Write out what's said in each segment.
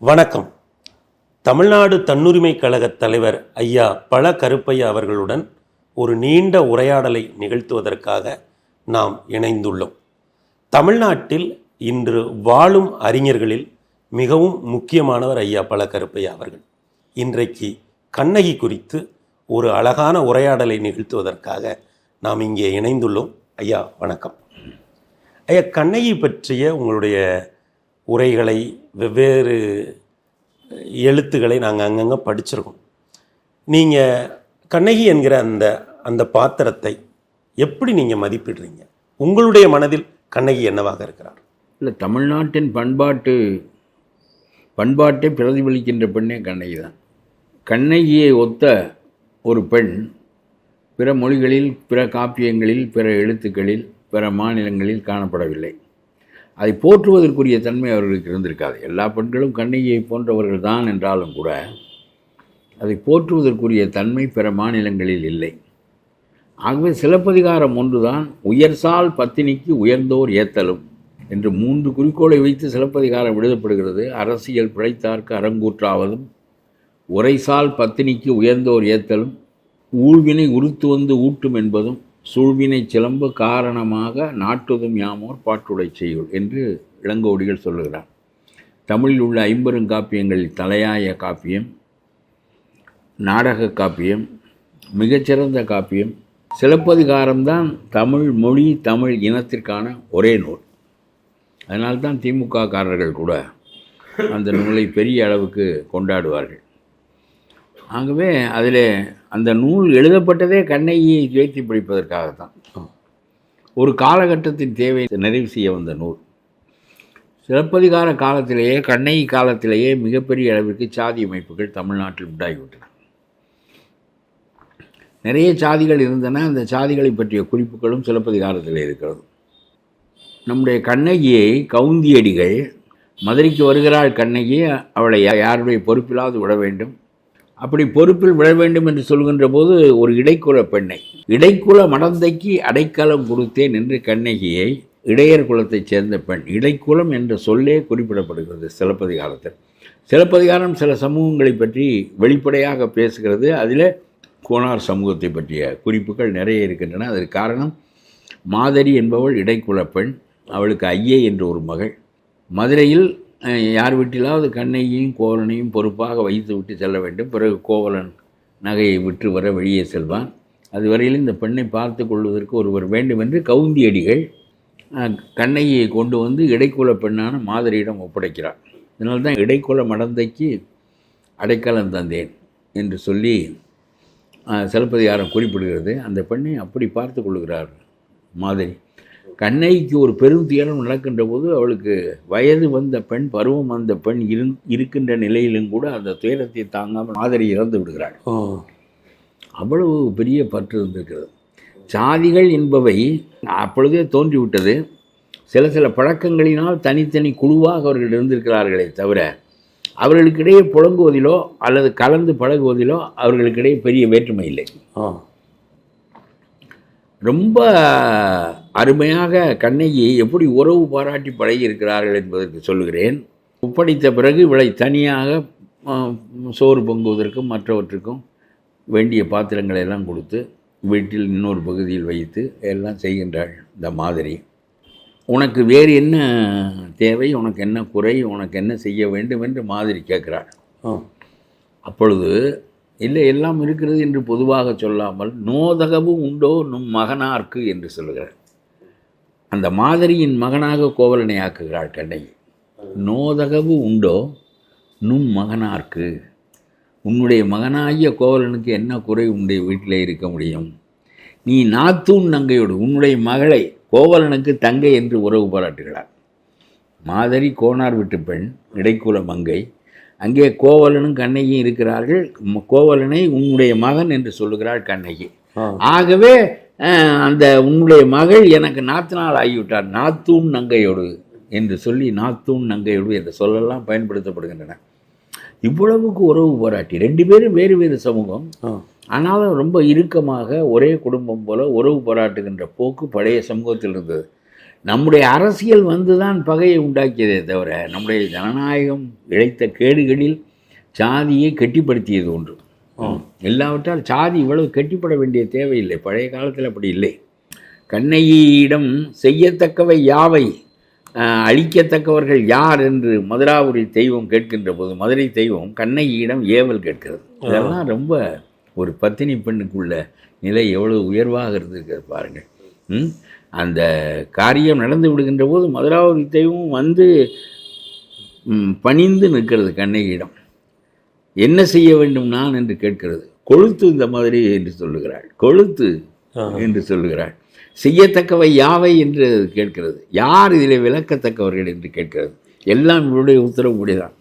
வணக்கம். தமிழ்நாடு தன்னுரிமை கழகத் தலைவர் ஐயா பழ கருப்பையா அவர்களுடன் ஒரு நீண்ட உரையாடலை நிகழ்த்துவதற்காக நாம் இணைந்துள்ளோம். தமிழ்நாட்டில் இன்று வாழும் அறிஞர்களில் மிகவும் முக்கியமானவர் ஐயா பழ கருப்பையா அவர்கள். இன்றைக்கு கண்ணகி குறித்து ஒரு அழகான உரையாடலை நிகழ்த்துவதற்காக நாம் இங்கே இணைந்துள்ளோம். ஐயா வணக்கம். ஐயா கண்ணகி பற்றிய உங்களுடைய உரைகளை வெவ்வேறு எழுத்துக்களை நாங்கள் அங்கங்கே படிச்சிருக்கோம். நீங்கள் கண்ணகி என்கிற அந்த அந்த பாத்திரத்தை எப்படி நீங்கள் மதிப்பிடுறீங்க? உங்களுடைய மனதில் கண்ணகி என்னவாக இருக்கிறார்? இல்லை தமிழ்நாட்டின் பண்பாட்டு பண்பாட்டை பிரதிபலிக்கின்ற பெண்ணே கண்ணகி தான். கண்ணகியை ஒத்த ஒரு பெண் பிற மொழிகளில் பிற காப்பியங்களில் பிற எழுத்துக்களில் பிற மாநிலங்களில் காணப்படவில்லை. அதை போற்றுவதற்குரிய தன்மை அவர்களுக்கு இருந்திருக்காது. எல்லா பெண்களும் கண்ணகியை போன்றவர்கள் தான் என்றாலும் கூட அதை போற்றுவதற்குரிய தன்மை பிற மாநிலங்களில் இல்லை. ஆகவே சிலப்பதிகாரம் ஒன்றுதான் உயர்சால் பத்தினிக்கு உயர்ந்தோர் ஏத்தலும் என்று மூன்று குறிக்கோளை வைத்து சிலப்பதிகாரம் எழுதப்படுகிறது. அரசியல் பிழைத்தார்க்கு அரங்கூற்றாவதும் உரைசால் பத்தினிக்கு உயர்ந்தோர் ஏத்தலும் ஊழ்வினை உறுத்து வந்து ஊட்டும் என்பதும் சூழ்வினை சிலம்பு காரணமாக நாட்டுதும் யாமோர் பாட்டுடை செய்யுள் என்று இளங்கோடிகள் சொல்லுகிறார். தமிழில் உள்ள ஐம்பெருங்காப்பியங்களில் தலையாய காப்பியம் நாடக காப்பியம் மிகச்சிறந்த காப்பியம். சிலப்பதிகாரம்தான் தமிழ் மொழி தமிழ் இனத்திற்கான ஒரே நூல். அதனால்தான் திமுக காரர்கள் கூட அந்த நூலை பெரிய அளவுக்கு கொண்டாடுவார்கள். ஆகவே அதில் அந்த நூல் எழுதப்பட்டதே கண்ணகியை ஜெயித்து பிடிப்பதற்காகத்தான். ஒரு காலகட்டத்தின் தேவை நிறைவு செய்ய வந்த நூல். சிலப்பதிகார காலத்திலேயே கண்ணகி காலத்திலேயே மிகப்பெரிய அளவிற்கு சாதி அமைப்புகள் தமிழ்நாட்டில் உண்டாகிவிட்டன. நிறைய சாதிகள் இருந்தன அந்த சாதிகளை பற்றிய குறிப்புகளும் சிலப்பதிகாரத்தில் இருக்கிறது. நம்முடைய கண்ணகியை கவுந்தியடிகள் மதுரைக்கு வருகிறாள் கண்ணகி அவளை யாருடைய பொறுப்பிலாவது விட வேண்டும். அப்படி பொறுப்பில் விழ வேண்டும் என்று சொல்கின்ற போது ஒரு இடைக்குல பெண்ணை. இடைக்குல மடந்தைக்கு அடைக்கலம் கொடுத்தேன் என்று கண்ணகியை இடையர் குலத்தைச் சேர்ந்த பெண். இடைக்குலம் என்ற சொல்லே குறிப்பிடப்படுகிறது சிலப்பதிகாரத்தில். சிலப்பதிகாரம் சில சமூகங்களை பற்றி வெளிப்படையாக பேசுகிறது. அதில் கோனார் சமூகத்தை பற்றிய குறிப்புகள் நிறைய இருக்கின்றன. அதற்கு காரணம் மாதரி என்பவள் இடைக்குல பெண். அவளுக்கு ஐயே என்று ஒரு மகள். மதுரையில் யார் வீட்டிலாவது கண்ணையும் கோவலனையும் பொறுப்பாக வைத்து விட்டு செல்ல வேண்டும். பிறகு கோவலன் நகையை விற்று வர வெளியே செல்வான். அதுவரையில் இந்த பெண்ணை பார்த்து கொள்வதற்கு ஒருவர் வேண்டும் என்று கவுந்தியடிகள் கண்ணையை கொண்டு வந்து இடைக்குல பெண்ணான மாதிரியிடம் ஒப்படைக்கிறார். இதனால்தான் இடைக்குல மடந்தைக்கு அடைக்கலம் தந்தேன் என்று சொல்லி சிலப்பதிகாரம் குறிப்பிடுகிறது. அந்த பெண்ணை அப்படி பார்த்து கொள்கிறார் மாதிரி. கண்ணைக்கு ஒரு பெரும் துயரம் நடக்கின்ற போது அவளுக்கு வயது வந்த பெண் பருவம் வந்த பெண் இருந் இருக்கின்ற நிலையிலும் கூட அந்த துயரத்தை தாங்காமல் மாதிரி இறந்து விடுகிறாள். அவ்வளவு பெரிய பற்று இருந்திருக்கிறது. சாதிகள் என்பவை அப்பொழுதே தோன்றிவிட்டது. சில சில பழக்கங்களினால் தனித்தனி குழுவாக அவர்கள் இருந்திருக்கிறார்களே தவிர அவர்களுக்கிடையே புழங்குவதிலோ அல்லது கலந்து பழகுவதிலோ அவர்களுக்கிடையே பெரிய வேற்றுமை இல்லை. ஆ. ரொம்ப அருமையாக கண்ணகி எப்படி உறவு பாராட்டி பழகி இருக்கிறார்கள் என்பதற்கு சொல்லுகிறேன். ஒப்படைத்த பிறகு இவளை தனியாக சோறு பொங்குவதற்கும் மற்றவற்றுக்கும் வேண்டிய பாத்திரங்களை எல்லாம் கொடுத்து வீட்டில் இன்னொரு பகுதியில் வைத்து எல்லாம் செய்கின்றாள் இந்த மாதிரி. உனக்கு வேறு என்ன தேவை? உனக்கு என்ன குறை? உனக்கு என்ன செய்ய வேண்டும்? என்று மாதிரி கேட்கிறாள். அப்பொழுது இல்லை எல்லாம் இருக்கிறது என்று பொதுவாக சொல்லாமல் நோதகவும் உண்டோ நும் மகனார்க்கு என்று சொல்லுகிறார். அந்த மாதிரியின் மகனாக கோவலனை ஆக்குகிறாள் கண்ணகி. நோதகவு உண்டோ நும் மகனார்க்கு? உன்னுடைய மகனாகிய கோவலனுக்கு என்ன குறை உன்னுடைய வீட்டிலே இருக்க முடியும்? நீ நாத்தூன் நங்கையோடு உன்னுடைய மகளை கோவலனுக்கு தங்கை என்று உறவு பாராட்டுகிறார் மாதிரி கோனார் விட்டு பெண் இடைக்குல மங்கை அங்கே கோவலனும் கண்ணகியும் இருக்கிறார்கள். கோவலனை உன்னுடைய மகன் என்று சொல்லுகிறாள் கண்ணகி. ஆகவே அந்த உன்னுடைய மகள் எனக்கு நாத்தினால் ஆகிவிட்டார் நாத்தூன் நங்கையோடு என்று சொல்லி நாத்தூன் நங்கையோடு என்ற சொல்லெல்லாம் பயன்படுத்தப்படுகின்றன. இவ்வளவுக்கு உறவு பாராட்டி ரெண்டு பேரும் வேறு வேறு சமூகம். ஆனாலும் ரொம்ப இறுக்கமாக ஒரே குடும்பம் போல உறவு பாராட்டுகின்ற போக்கு பழைய சமூகத்தில் இருந்தது நம்முடைய அரசியல் வந்து தான் பகையை உண்டாக்கியதே தவிர நம்முடைய ஜனநாயகம் இழைத்த கேடுகளில் சாதியை கெட்டிப்படுத்தியது ஒன்று. இல்லாவிட்டால் சாதி இவ்வளவு கெட்டிப்பட வேண்டிய தேவையில்லை. பழைய காலத்தில் அப்படி இல்லை. கண்ணகியிடம் செய்யத்தக்கவை யாவை? அழிக்கத்தக்கவர்கள் யார் என்று மதுராபுரி தெய்வம் கேட்கின்ற போது மதுரை தெய்வம் கண்ணகியிடம் ஏவல் கேட்கிறது. இதெல்லாம் ரொம்ப ஒரு பத்தினி பெண்ணுக்குள்ள நிலை எவ்வளவு உயர்வாக இருந்திருக்கிறது பாருங்கள்? அந்த காரியம் நடந்து விடுகின்ற போது மதுராபுரி தெய்வம் வந்து பணிந்து நிற்கிறது கண்ணகியிடம். என்ன செய்ய வேண்டும் நான் என்று கேட்கிறது. கொழுத்து இந்த மாதிரி என்று சொல்லுகிறாள். கொழுத்து என்று சொல்லுகிறாள். செய்யத்தக்கவை யாவை என்று கேட்கிறது. யார் இதில் விளக்கத்தக்கவர்கள் என்று கேட்கிறது. எல்லாம் இவருடைய உத்தரவு முடியதான்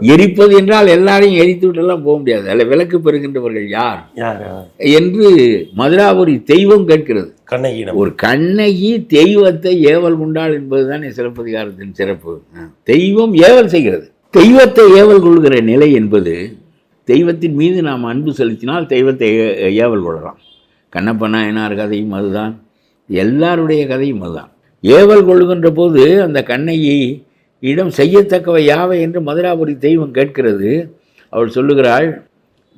எரிப்பது என்றால் எல்லாரையும் எரித்து விட்டெல்லாம் போக முடியாது. அதில் விளக்கு பெறுகின்றவர்கள் யார்? யார் என்று மதுராபுரி தெய்வம் கேட்கிறது. கண்ணகியிடம் ஒரு கண்ணகி தெய்வத்தை ஏவல் கொண்டாள் என்பதுதானே சிலப்பதிகாரத்தின் சிறப்பு. தெய்வம் ஏவல் செய்கிறது. தெய்வத்தை ஏவல் கொள்கிற நிலை என்பது தெய்வத்தின் மீது நாம் அன்பு செலுத்தினால் தெய்வத்தை ஏவல் கொள்ளலாம். கண்ணப்ப நாயனார் கதையும் அதுதான். எல்லாருடைய கதையும் அதுதான். ஏவல் கொள்ளுகின்ற போது அந்த கண்ணகி இடம் செய்யத்தக்கவை யாவை என்று மதுராபுரி தெய்வம் கேட்கிறது. அவள் சொல்லுகிறாள்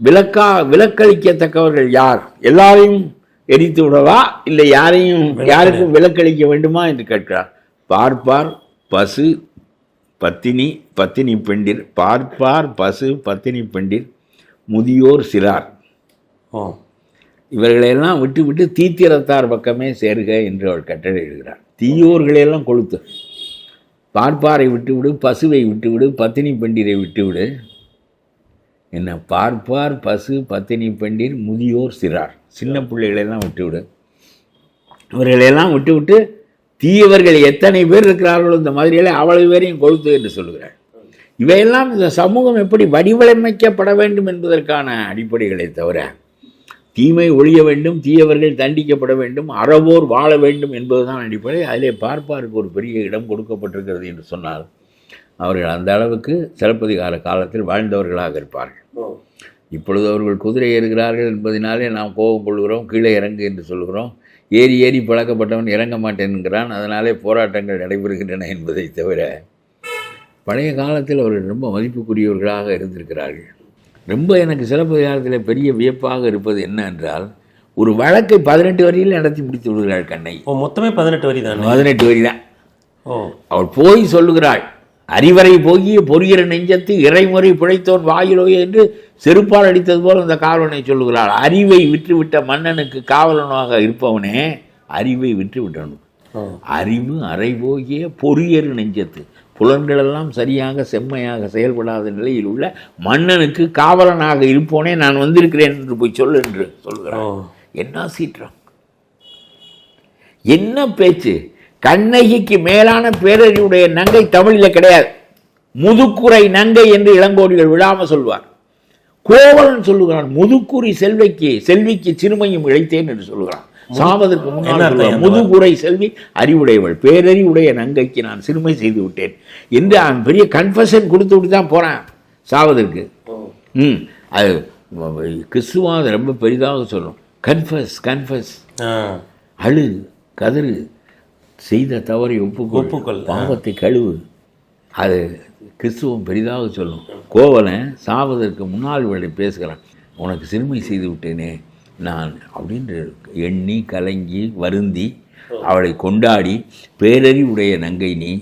விளக்கா விலக்களிக்கத்தக்கவர்கள் யார்? எல்லாரையும் எரித்து விடவா? இல்லை யாரையும் யாருக்கும் விலக்களிக்க வேண்டுமா? என்று கேட்கிறார் பார்ப்பார் பசு பத்தினி பத்தினி பெண்டிர் பார்ப்பார் பசு பத்தினி பெண்டிர் முதியோர் சிறார். ஓ. இவர்களையெல்லாம் விட்டு விட்டு தீத்திரத்தார் பக்கமே சேர்க என்று அவள் கட்டளையிடுகிறார் தீயோர்களையெல்லாம் கொளுத்து. பார்ப்பாரை விட்டுவிடு பசுவை விட்டுவிடு பத்தினி பெண்டிரை விட்டுவிடு. என்ன பார்ப்பார் பசு பத்தினி பெண்டிர் முதியோர் சிறார். சின்ன பிள்ளைகளெல்லாம் விட்டுவிடு. இவர்களையெல்லாம் விட்டுவிட்டு தீயவர்கள் எத்தனை பேர் இருக்கிறார்களோ இந்த மாதிரியெல்லாம் அவ்வளவு பேரையும் கொளுத்து என்று சொல்கிறார் இவையெல்லாம் இந்த சமூகம் எப்படி வடிவமைக்கப்பட வேண்டும் என்பதற்கான அடிப்படைகளை தவிர தீமை ஒழிய வேண்டும் தீயவர்கள் தண்டிக்கப்பட வேண்டும் அறவோர் வாழ வேண்டும் என்பதுதான் அடிப்படை. அதிலே பார்ப்பாருக்கு ஒரு பெரிய இடம் கொடுக்கப்பட்டிருக்கிறது என்று சொன்னால் அவர்கள் அந்த அளவுக்கு சிலப்பதிகார காலத்தில் வாழ்ந்தவர்களாக இருப்பார்கள். இப்பொழுது அவர்கள் குதிரை ஏறுகிறார்கள் என்பதனாலே நாம் கோபம் கொள்கிறோம் கீழே இறங்கு என்று சொல்கிறோம். ஏறி ஏறி பழக்கப்பட்டவன் இறங்க மாட்டேன் என்கிறான். அதனாலே போராட்டங்கள் நடைபெறுகின்றன என்பதை தவிர பழைய காலத்தில் அவர்கள் ரொம்ப மதிப்புக்குரியவர்களாக இருந்திருக்கிறார்கள். ரொம்ப எனக்கு சிலப்பதிகாரத்தில் பெரிய வியப்பாக இருப்பது என்ன என்றால் ஒரு வழக்கை பதினெட்டு வரியில் நடத்தி முடித்து விடுகிறாள் கண்ணை. ஓ மொத்தமே பதினெட்டு வரி தானே? பதினெட்டு வரி தான். ஓ. அவள் போய் சொல்லுகிறாள் அறிவரை போகிய பொறியிற நெஞ்சத்து இறைமுறை பிழைத்தோன் வாயிலோ என்று செருப்பால் அடித்தது போல அந்த காவலனை சொல்லுகிறாள். அறிவை விற்றுவிட்ட மன்னனுக்கு காவலனாக இருப்பவனே அறிவை விட்டு விட்டவனுக்கு ஓ. அறிவு அறை போகிய பொறியறு நெஞ்சத்து. புலன்களெல்லாம் சரியாக செம்மையாக செயல்படாத நிலையில் உள்ள மன்னனுக்கு காவலனாக இருப்போனே நான் வந்திருக்கிறேன் என்று போய் சொல் என்று சொல்கிறான் என்ன சீற்றம்? என்ன பேச்சு? கண்ணகிக்கு மேலான பேரறிவுடைய நங்கை தமிழில் கிடையாது. முதுக்குறை நங்கை என்று இளங்கோடிகள் விழாம சொல்வார். கோவலன் சொல்லுகிறான் முதுக்குறி செல்விக்கு செல்விக்கு சிறுமையும் இழைத்தேன் என்று சொல்லுகிறான் சாவதற்கு முன்னால்? முதுகுறை செல்வி அறிவுடையவள். பேரறிவுடைய நங்கைக்கு நான் சிறுமை செய்து விட்டேன். என்று அவன் பெரிய கன்ஃபஷன் கொடுத்து விட்டு தான் போறான். சாவதற்கு. ம். அது கிறிஸ்துவம் அதை ரொம்ப பெரிதாக சொல்லும் கன்ஃபஸ் கன்ஃபஸ் அழு கதறு. செய்த தவறை ஒப்புக்கொள். ஒப்புக்கொள். பாவத்தை கழுவு. அது கிறிஸ்துவம் பெரிதாக சொல்லும். கோவலன் சாவதற்கு முன்னால் இவளை பேசுகிறான். உனக்கு சிறுமை செய்து விட்டேனே. நான் அப்படின்று எண்ணி கலங்கி வருந்தி அவளை கொண்டாடி பேரறிவுடைய நங்கை நீ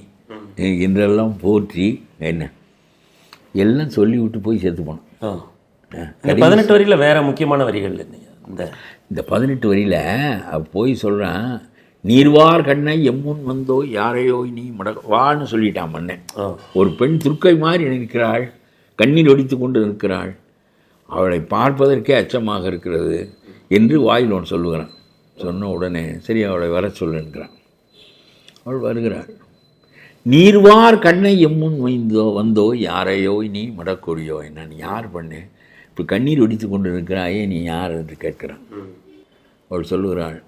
என்றெல்லாம் போற்றி என்ன? எல்லாம் சொல்லிவிட்டு போய் செத்து போனான். ஓ இந்த பதினெட்டு வரியில வேற முக்கியமான வரிகள் இந்த இந்த பதினெட்டு வரியில் போய் சொல்கிறான் நீர்வார் கண்ணை எம்முன் வந்தோ யாரையோ நீ மட வான்னு சொல்லிட்டான் மன்னன் ஒரு பெண் துர்க்கை மாதிரி நிற்கிறாள் கண்ணீர் ஒடித்து கொண்டு நிற்கிறாள். அவளை பார்ப்பதற்கே அச்சமாக இருக்கிறது. என்று வாயில் ஒன்று சொல்லுகிறான். சொன்ன உடனே சரி அவளை வர சொல்லுங்கிறான் அவள் வருகிறாள். நீர்வார் கண்ணை எம்முன் வைந்தோ வந்தோ யாரையோ நீ மடக்கொடியோ நான் யார் பண்ணேன் இப்போ கண்ணீர் வெடித்து கொண்டு இருக்கிறாயே நீ யார் என்று கேட்கிறான். அவள் சொல்லுகிறாள்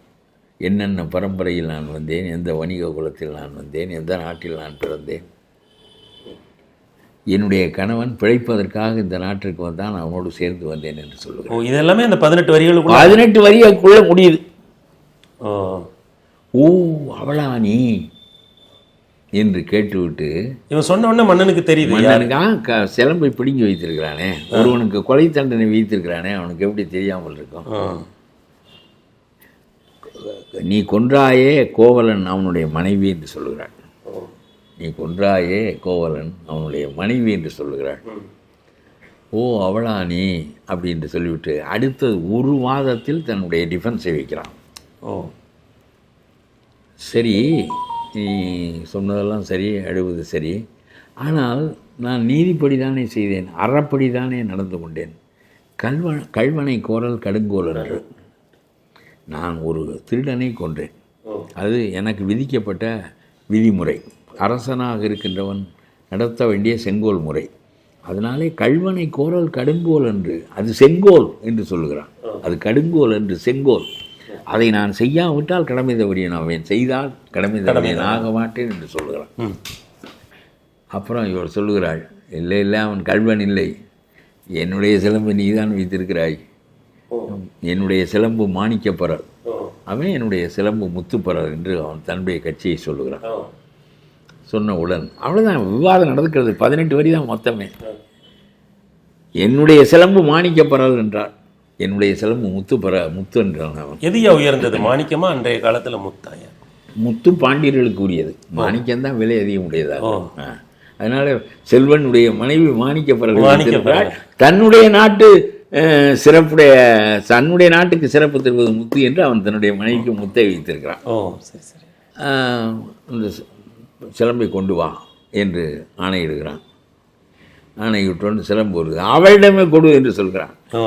என்னென்ன பரம்பரையில் நான் வந்தேன் எந்த வணிக குலத்தில் நான் வந்தேன் எந்த நாட்டில் நான் பிறந்தேன்? என்னுடைய கணவன் பிழைப்பதற்காக இந்த நாட்டிற்கு வந்தான் அவனோடு சேர்ந்து வந்தேன் என்று சொல்லுகிறான் ஓ இதெல்லாமே அந்த பதினெட்டு வரிகளுக்குள்ள? பதினெட்டு வரிக்குள்ள முடியுது. ஓ. அவளா நீ? என்று கேட்டுவிட்டு இவன் சொன்ன உடனே மன்னனுக்கு தெரியுது யார்? மன்னனுக்காக க சிலம்பை பிடுங்கி வைத்திருக்கிறானே. ஒருவனுக்கு கொலை தண்டனை வைத்திருக்கிறானே அவனுக்கு எப்படி தெரியாமல் இருக்கும். நீ கொன்றாயே கோவலன் அவனுடைய மனைவி என்று சொல்லுகிறாள் நீ கொன்றாயே கோவலன் அவனுடைய மனைவி என்று சொல்லுகிறாள். ஓ அவளா நீ? அப்படின்னு சொல்லிவிட்டு அடுத்த ஒரு மாதத்தில் தன்னுடைய டிஃபென்ஸை வைக்கிறான். ஓ. சரி நீ சொன்னதெல்லாம் சரி அழுவது சரி. ஆனால் நான் நீதிப்படி தானே செய்தேன் அறப்படி தானே நடந்து கொண்டேன். கல்வ கல்வனை கோரல் கடுங்கோலர்கள் நான் ஒரு திருடனை கொன்றேன். அது எனக்கு விதிக்கப்பட்ட விதிமுறை. அரசனாக இருக்கின்றவன் நடத்த வேண்டிய செங்கோல் முறை. அதனாலே கல்வனை கோரல் கடுங்கோல் என்று அது செங்கோல் என்று சொல்லுகிறான். அது கடுங்கோல் என்று செங்கோல். அதை நான் செய்யாவிட்டால் கடமை தவறியன் ஆவேன் செய்தால் கடமை தவறியன் ஆக மாட்டேன் என்று சொல்லுகிறான். அப்புறம் இவர் சொல்லுகிறாள் இல்லை இல்லை அவன் கல்வன் இல்லை. என்னுடைய சிலம்பு நீதான் வைத்திருக்கிறாய் என்னுடைய சிலம்பு மாணிக்கப்பரல் அவன் என்னுடைய சிலம்பு முத்துப்பரல் என்று அவன் தன்னுடைய கட்சியை சொல்லுகிறான். சொன்னவுடன் அவ்வளோதான் விவாதம் நடக்கிறது பதினெட்டு வரி தான் மொத்தமே. என்னுடைய சிலம்பு மாணிக்கப்பரல் என்றார் என்னுடைய சிலம்பு முத்துப்பர முத்து என்றான் அவன். எதையா உயர்ந்தது மாணிக்கமா? அன்றைய காலத்துல முத்தாயா? முத்து பாண்டியர்களுக்கு உரியது மாணிக்கம் தான் விலை அதிகம் உடையதா ஓ. அதனால செல்வனுடைய மனைவி. வைத்திருக்கிறாள். தன்னுடைய நாட்டு சிறப்புடைய தன்னுடைய நாட்டுக்கு சிறப்பு தருவது முத்து என்று அவன் தன்னுடைய மனைவிக்கு முத்தை வைத்திருக்கிறான். ஓ சரி சரி. சிலம்பை கொண்டு வா என்று ஆணையிடுகிறான். ஆணையிட்டோன்னு சிலம்பு வருது. அவளிடமே கொடு என்று சொல்கிறான். ஓ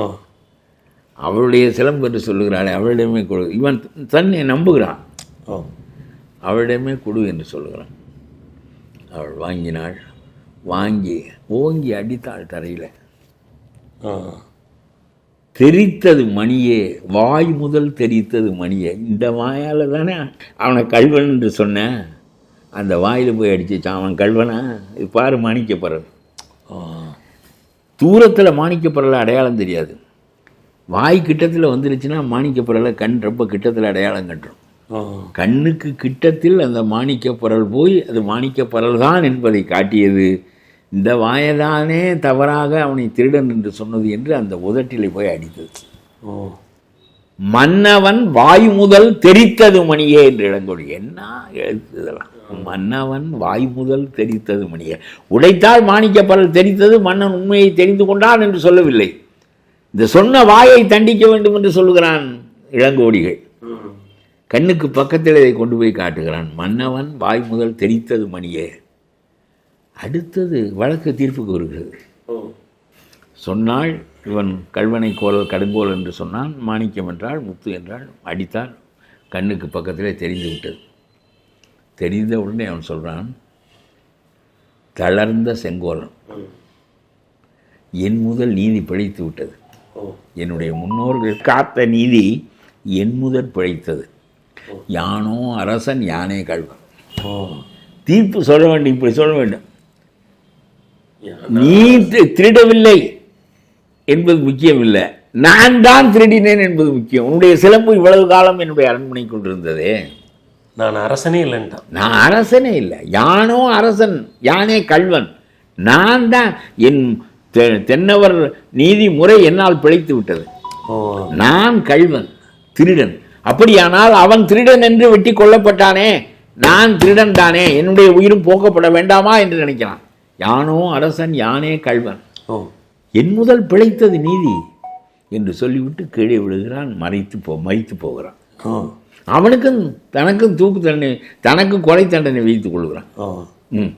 அவளுடைய சிலம்பு என்று சொல்லுகிறாளே அவளிடமே கொடு. இவன் தன்னை நம்புகிறான். ஓ அவளிடமே கொடு என்று சொல்லுகிறான். அவள் வாங்கினாள். வாங்கி ஓங்கி அடித்தாள் தரையில். தெரித்தது மணியே வாய் முதல் தெரித்தது மணியே. இந்த வாயால் தானே அவனை கல்வன் என்று சொன்னேன் அந்த வாயில் போய் அடிச்சுச்சான் அவன் கல்வனா இது பாரு மாணிக்கப்பறல் ஓ தூரத்தில் மாணிக்கப்பறலை அடையாளம் தெரியாது. வாய் கிட்டத்தில் வந்துருச்சுன்னா மாணிக்கப்பறலை கண் ரொம்ப கிட்டத்தில் அடையாளம் கட்டுரும். கண்ணுக்கு கிட்டத்தில் அந்த மாணிக்கப்பரல் போய் அது மாணிக்கப்பரல் தான் என்பதை காட்டியது. இந்த வாயதானே தவறாக அவனை திருடன் என்று சொன்னது என்று அந்த உதட்டிலே போய் அடித்தது. ஓ மன்னவன் வாய் முதல் தெரித்தது மணியே என்று இளங்கொழி. என்ன எழுத்து இதெல்லாம்? மன்னவன் வாய் முதல் தெரித்தது மணியே உடைத்தால் மாணிக்கப்பரல் தெரித்தது மன்னன் உண்மையை தெரிந்து கொண்டான் என்று சொல்லவில்லை. இந்த சொன்ன வாயை தண்டிக்க வேண்டும் என்று சொல்லுகிறான் இளங்கோடிகள். கண்ணுக்கு பக்கத்தில் இதை கொண்டு போய் காட்டுகிறான். மன்னவன் வாய் முதல் தெரித்தது மணியே அடுத்தது வழக்கு தீர்ப்புக்கு வருகிறது சொன்னாள் இவன் கல்வனை கோலல் கடுங்கோல் என்று சொன்னான். மாணிக்கம் என்றால் முத்து என்றால் அடித்தால் கண்ணுக்கு பக்கத்திலே தெரிந்து விட்டது. தெரிந்த உடனே அவன் சொல்கிறான் தளர்ந்த செங்கோலன். என் முதல் நீதி பிழைத்து விட்டது. என்னுடைய முன்னோர்கள் காத்த நீதி என் முதல் பிழைத்தது. யானோ அரசன் யானே கல்வன் ஓ. தீர்ப்பு சொல்ல வேண்டும் இப்படி சொல்ல வேண்டும். நீ திருடவில்லை என்பது முக்கியம் இல்லை நான் தான் திருடினேன் என்பது முக்கியம். உன்னுடைய சிலம்பு இவ்வளவு காலம் என்னுடைய அரண்மனைக்குள் இருந்ததே. நான் அரசனே இல்லைன்ட்டான். நான் அரசனே இல்லை. யானோ அரசன் யானே கல்வன் நான் தான் என் தெ- தென்னவர் நீதி முறை என்னால் பிழைத்து விட்டது. நான் கல்வன் திருடன். அப்படியானால் அவன் திருடன் என்று வெட்டி கொல்லப்பட்டானே? நான் திருடன் தானே? என்னுடைய உயிரும் போக்கப்பட வேண்டாமா என்று நினைக்கிறான். யானோ அரசன் யானே கல்வன் ஓ. என் முதல் பிழைத்தது நீதி என்று சொல்லிவிட்டு கீழே விழுகிறான் மறைத்து போ மறித்து போகிறான். அவனுக்கும் தனக்கும் தூக்கு தண்டனை தனக்கும் கொலை தண்டனை வைத்துக் கொள்கிறான். ம்.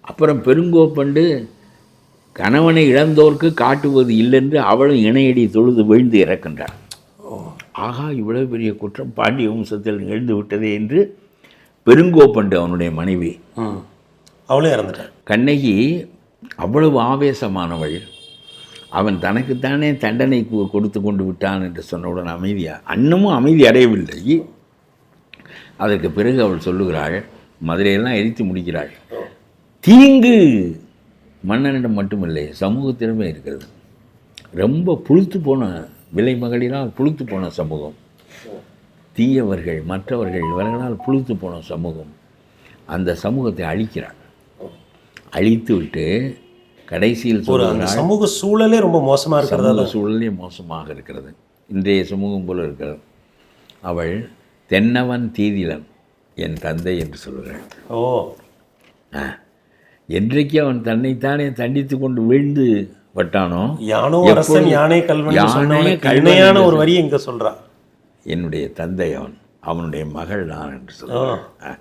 அப்புறம் பெருங்கோப்பண்டு கணவனை இழந்தோர்க்கு காட்டுவது இல்லென்று அவளும் இணையடி தொழுது வீழ்ந்து இறக்கின்றாள் ஓ ஆகா இவ்வளவு பெரிய குற்றம் பாண்டிய வம்சத்தில் நிகழ்ந்து விட்டதே என்று பெருங்கோப்பண்டு அவனுடைய மனைவி அவளே இறந்துட்டாள். கண்ணகி அவ்வளவு ஆவேசமானவள். அவன் தனக்குத்தானே தண்டனை கொடுத்து கொண்டு விட்டான் என்று சொன்னவுடன் அமைதியா? அன்னமும் அமைதி அடையவில்லை. அதற்கு பிறகு அவள் சொல்லுகிறாள் மதுரையெல்லாம் எரித்து முடிக்கிறாள். தீங்கு மன்னனிடம் மட்டுமில்லை சமூகத்திடமே இருக்கிறது. ரொம்ப புழுத்து போன விலை மகளிரால் புழுத்து போன சமூகம். தீயவர்கள் மற்றவர்கள் இவர்களால் புழுத்து போன சமூகம். அந்த சமூகத்தை அழிக்கிறான் அழித்து விட்டு கடைசியில் ஒரு அந்த சமூக சூழலே ரொம்ப மோசமா இருக்கிறதா சமூக சூழலே மோசமாக இருக்கிறது. இன்றைய சமூகம் போல இருக்கிறது. அவள் தென்னவன் தீதிலன் என் தந்தை என்று சொல்கிறாள் ஓ. ஆ. என்றைக்கு அவன் தன்னைத்தானே தண்டித்து கொண்டு வீழ்ந்து பட்டானோ யானோ அரசன் யானே கல்வன் யானே என்று ஒரு வரி இங்க சொல்றா. என்னுடைய தந்தை அவன் அவனுடைய மகள் நான் என்று ஓ சொல்கிறாள்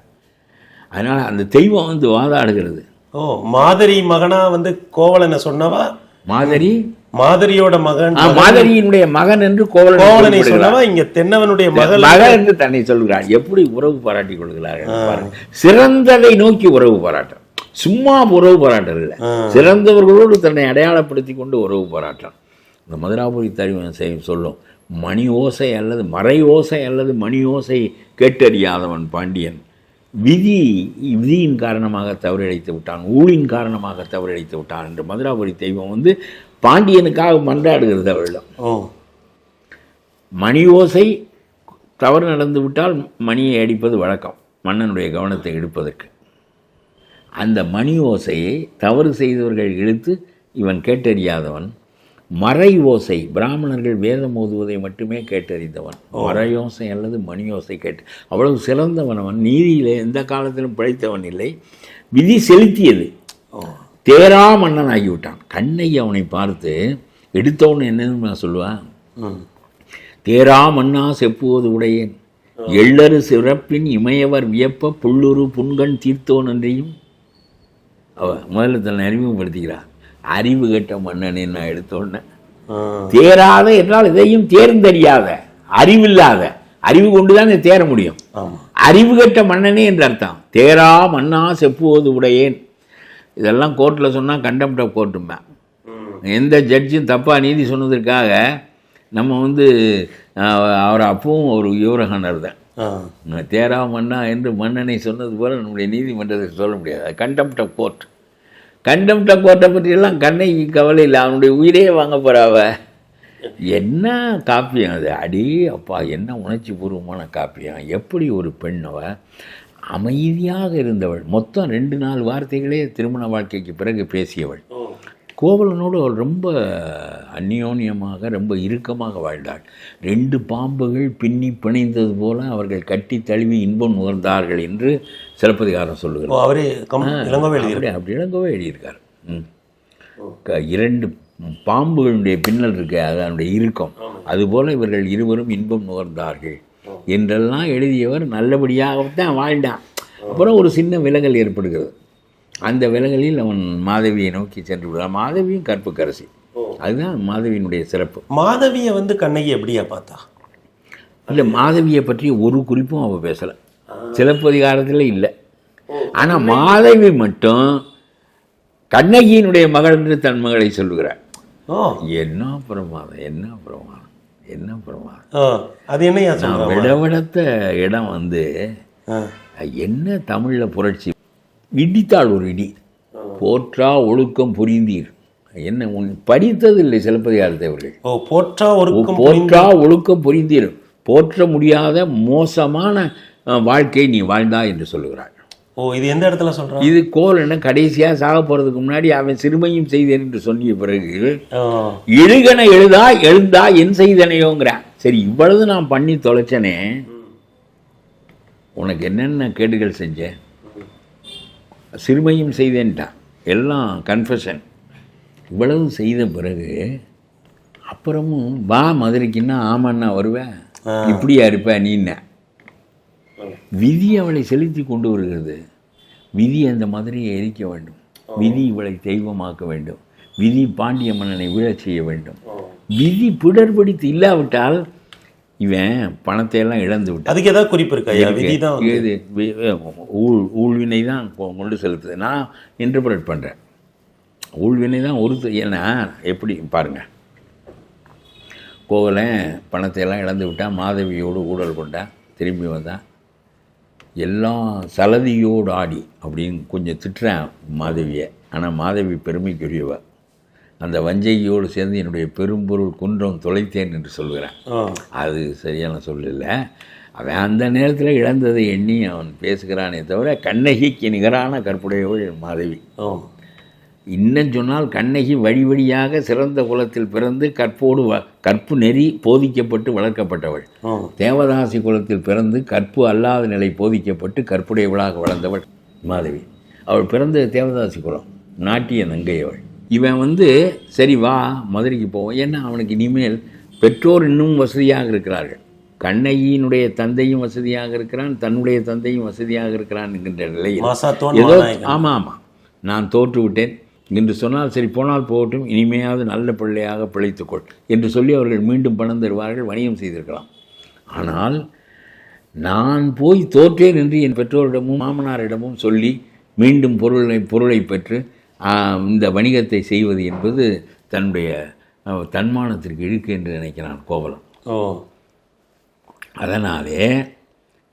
அதனால் அந்த தெய்வம் வந்து வாதாடுகிறது. ஓ மாதிரி மகனா வந்து கோவலனை சொன்னவா? மாதரி? மாதிரியோட மகன் மாதரியினுடைய மகன் என்று கோவலன் கோவலனை. சொன்னவா? இங்க தென்னவனுடைய மகள் மகள் என்று தன்னை சொல்கிறார். எப்படி உறவு பாராட்டிக் கொள்கிறார்கள் பாருங்க. சிறந்ததை நோக்கி உறவு பாராட்டம் சும்மா உறவு பாராட்டம் இல்லை. சிறந்தவர்களோடு தன்னை அடையாளப்படுத்தி கொண்டு உறவு பாராட்டம் இந்த மதுராபுரி தறிவன் சொல்லும்? மணி ஓசை அல்லது மறை ஓசை அல்லது மணி ஓசை கேட்டறியாதவன் பாண்டியன். விதி விதியின் காரணமாக தவறிழைத்து விட்டான் ஊழின் காரணமாக தவறிழைத்து விட்டான் என்று மதுராபுரி தெய்வம் வந்து பாண்டியனுக்காக மன்றாடுகிறது அவளிடம் ஓ. மணி ஓசை தவறு நடந்து விட்டால் மணியை அடிப்பது வழக்கம் மன்னனுடைய கவனத்தை எடுப்பதற்கு. அந்த மணி ஓசையை தவறு செய்தவர்கள் இழுத்து இவன் கேட்டறியாதவன் மறை ஓசை பிராமணர்கள் வேதம் ஓதுவதை மட்டுமே கேட்டறிந்தவன். மறையோசை அல்லது மணி ஓசை கேட்டு. அவ்வளவு சிறந்தவன் அவன். நீதியிலே எந்த காலத்திலும் பிழைத்தவன் இல்லை. விதி செலுத்தியது. தேரா மன்னன் ஆகிவிட்டான். கண்ணை அவனை பார்த்து எடுத்தவன் என்னன்னு நான் சொல்லுவேன் தேரா மன்னா செப்புவது உடையேன். எள்ளரு சிறப்பின் இமையவர் வியப்ப புல்லுரு புன்கண் தீர்த்தோன் என்றையும். அவ முதல்ல தன்னை அறிமுகப்படுத்திக்கிறார் அறிவு கெட்ட மன்னனே நான் எடுத்தோன்னே. ஆ. தேராத என்றால் இதையும் தேர்ந்தறியாத அறிவில்லாத அறிவு கொண்டுதான் இதை தேர முடியும். அறிவு கெட்ட மன்னனே என்று அர்த்தம். தேரா மன்னா செப்புவது உடையேன். இதெல்லாம் கோர்ட்டில் சொன்னால் கண்டெம்ட் ஆஃப் கோர்ட்டுமே எந்த ஜட்ஜும் தப்பாக நீதி சொன்னதற்காக நம்ம வந்து அவர் அப்பவும் ஒரு யுவரகனர் தான் தேரா மன்னா என்று மன்னனை சொன்னது போல நம்முடைய நீதிமன்றத்தை சொல்ல முடியாது. கண்டெம்ட் ஆஃப் கோர்ட் கண்டெம்ட் கோர்ட்டை பற்றியெல்லாம் கண்ணைக்கு கவலை இல்லை. அவனுடைய உயிரே வாங்க போகிறாவ என்ன காப்பியம் அது? அடி அப்பா என்ன உணர்ச்சி பூர்வமான காப்பியம். எப்படி ஒரு பெண் அவ அமைதியாக இருந்தவள். மொத்தம் ரெண்டு நாலு வார்த்தைகளே திருமண வாழ்க்கைக்கு பிறகு பேசியவள். கோவலனோடு அவள் ரொம்ப அந்யோன்யமாக ரொம்ப இறுக்கமாக வாழ்ந்தாள். ரெண்டு பாம்புகள் பின்னி பிணைந்தது போல அவர்கள் கட்டி தழுவி இன்பம் நுகர்ந்தார்கள் என்று சிலப்பதிகாரம் ஓ அவரே அப்படி அப்படி இளங்கோவே எழுதியிருக்கார். இரண்டு பாம்புகளுடைய பின்னல் இருக்கு அதனுடைய இறுக்கம். அதுபோல இவர்கள் இருவரும் இன்பம் நுகர்ந்தார்கள். என்றெல்லாம் எழுதியவர் நல்லபடியாகத்தான் வாழ்ந்தான். அப்புறம் ஒரு சின்ன விலகல் ஏற்படுகிறது. அந்த விலகலில் அவன் மாதவியை நோக்கி சென்று விடுவான் மாதவியும் கற்புக்கரசி. அதுதான் மாதவியினுடைய சிறப்பு. மாதவியை வந்து கண்ணகி எப்படியா பார்த்தா? இல்லை மாதவியை பற்றி ஒரு குறிப்பும் அவள் பேசலை. சிலப்பதிகாரத்தில் இல்லை. ஆனால் மாதவி மட்டும் கண்ணகியினுடைய மகள் என்று தன் மகளை சொல்லுகிறார் என்ன பிரமாதம் என்ன பிரமாதம் என்ன பிரமாதம். அது சொல்றான் விடவிடத்த இடம் வந்து என்ன தமிழில் புரட்சி? இடித்தாள் ஒரு இடி. போற்றா ஒழுக்கம் புரிந்தீர். என்ன உன் படித்தது இல்லை சிலப்பதிகாரத்தை அவர்கள். போற்றா ஒருக்கும் போற்றா ஒழுக்கம் புரிந்தீர். போற்ற முடியாத மோசமான வாழ்க்கை நீ வாழ்ந்தா என்று சொல்லுகிறாள். ஓ இது எந்த இடத்துல சொல்றான்? இது கோலனை கடைசியாக சாக போகிறதுக்கு முன்னாடி அவன் சிறுமையும் செய்தேன் என்று சொன்னிய பிறகு எழுகன எழுதா எழுந்தா என் செய்தனையோங்கிறான் சரி இவ்வளவு நான் பண்ணி தொலைச்சனே. உனக்கு என்னென்ன கேடுகள் செஞ்சேன் சிறுமையும் செய்தேன்ட்டான் எல்லாம் கன்ஃபெஷன் இவ்வளவு செய்த பிறகு அப்புறமும் வா மதுரைக்குன்னா ஆமாண்ணா வருவேன் இப்படியா இருப்ப நீன்ன விதி அவளை செலுத்தி கொண்டு வருகிறது. விதி அந்த மதுரையை எரிக்க வேண்டும். விதி இவளை தெய்வமாக்க வேண்டும். விதி பாண்டிய மன்னனை வீழச் செய்ய வேண்டும். விதி பிடர்பிடித்து இல்லாவிட்டால் இவன் பணத்தை எல்லாம் இழந்து விட்டான். அதுக்கு ஏதாவது குறிப்பு இருக்கா? இது ஊழ் ஊழ்வினை தான் கொண்டு செலுத்துது. நான் இன்டர்பிரட் பண்ணுறேன் ஊழ்வினை தான் ஒரு ஏன்னா எப்படி பாருங்க. கோவலன் பணத்தை எல்லாம் இழந்து விட்டான். மாதவியோடு ஊழல் கொண்டான். திரும்பி வந்தான். எல்லாம் சலதியோடு ஆடி அப்படின்னு கொஞ்சம் திட்டுறேன் மாதவியை. ஆனால் மாதவி பெருமைக்குரியவ. அந்த வஞ்சையோடு சேர்ந்து என்னுடைய பெரும்பொருள் குன்றம் தொலைத்தேன் என்று சொல்கிறேன் அது சரியான சொல்லல அவன் அந்த நேரத்தில் இழந்ததை எண்ணி அவன் பேசுகிறானே தவிர கண்ணகிக்கு நிகரான கற்புடையவள் மாதவி. இன்னும் சொன்னால் கண்ணகி வழி வழியாக சிறந்த குலத்தில் பிறந்து கற்போடு கற்பு நெறி போதிக்கப்பட்டு வளர்க்கப்பட்டவள். தேவதாசி குலத்தில் பிறந்து கற்பு அல்லாத நிலை போதிக்கப்பட்டு கற்புடையவளாக வளர்ந்தவள் மாதவி. அவள் பிறந்த தேவதாசி குலம் நாட்டிய நங்கை அவள் இவன் வந்து சரி வா மதுரைக்கு போவோம். ஏன்னா அவனுக்கு இனிமேல் பெற்றோர் இன்னும் வசதியாக இருக்கிறார்கள். கண்ணகியினுடைய தந்தையும் வசதியாக இருக்கிறான் தன்னுடைய தந்தையும் வசதியாக இருக்கிறான் என்கின்ற நிலையில் ஏதோ. ஆமாம் ஆமாம் நான் தோற்று விட்டேன் என்று சொன்னால் சரி போனால் போகட்டும் இனிமையாவது நல்ல பிள்ளையாக பிழைத்துக்கொள் என்று சொல்லி அவர்கள் மீண்டும் பணம் தருவார்கள் வணிகம் செய்திருக்கலாம். ஆனால் நான் போய் தோற்றேன் என்று என் பெற்றோரிடமும் மாமனாரிடமும் சொல்லி மீண்டும் பொருளை பொருளை பெற்று இந்த வணிகத்தை செய்வது என்பது தன்னுடைய தன்மானத்திற்கு இழுக்கு என்று நினைக்கிறான் கோவலன். ஓ. அதனாலே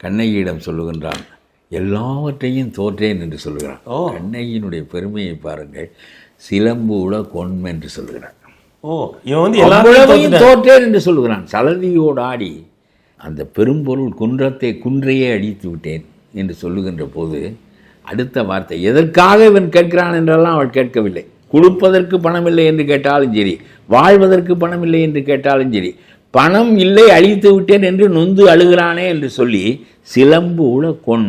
கண்ணகியிடம் சொல்லுகின்றான் எல்லாவற்றையும் தோற்றேன் என்று சொல்லுகிறான். ஓ. கண்ணகியினுடைய பெருமையை பாருங்கள். சிலம்புல கொன்மை என்று சொல்லுகிறான். ஓ இவன் வந்து எல்லாத்தையும். தோற்றேன் என்று சொல்லுகிறான். சலதியோடு ஆடி அந்த பெரும்பொருள் குன்றத்தை குன்றையே அடித்து விட்டேன் என்று சொல்லுகின்ற போது அடுத்த வார்த்தை எதற்காக இவன் கேட்கிறான்? என்றெல்லாம் அவள் கேட்கவில்லை. கொடுப்பதற்கு பணம் இல்லை என்று கேட்டாலும் சரி வாழ்வதற்கு பணம் இல்லை என்று கேட்டாலும் சரி பணம் இல்லை அழித்து விட்டேன் என்று நொந்து அழுகிறானே என்று சொல்லி சிலம்பு உல கொன்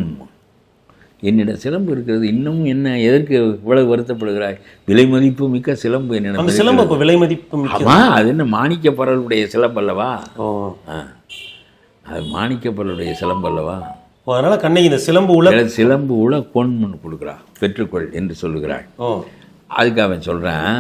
என்னிடம் சிலம்பு இருக்கிறது. இன்னும் என்ன எதற்கு இவ்வளவு வருத்தப்படுகிறாய்? விலை மதிப்பு மிக்க சிலம்பு என்னிடம் சிலம்பு இப்போ விலை மதிப்பு மிக்க ஆமா அது என்ன மாணிக்க பரலுடைய சிலம்பல்லவா? ஓ. ஆ. அது மாணிக்க பரலுடைய சிலம்பல்லவா? ஓ, அதனால கண்ணகி இந்த சிலம்பு உள்ள சிலம்பு உல பொன்மன் கொடுக்குறா பெற்றுக்கொள் என்று சொல்லுகிறாள். ஓ. அதுக்கு அவன் சொல்கிறான்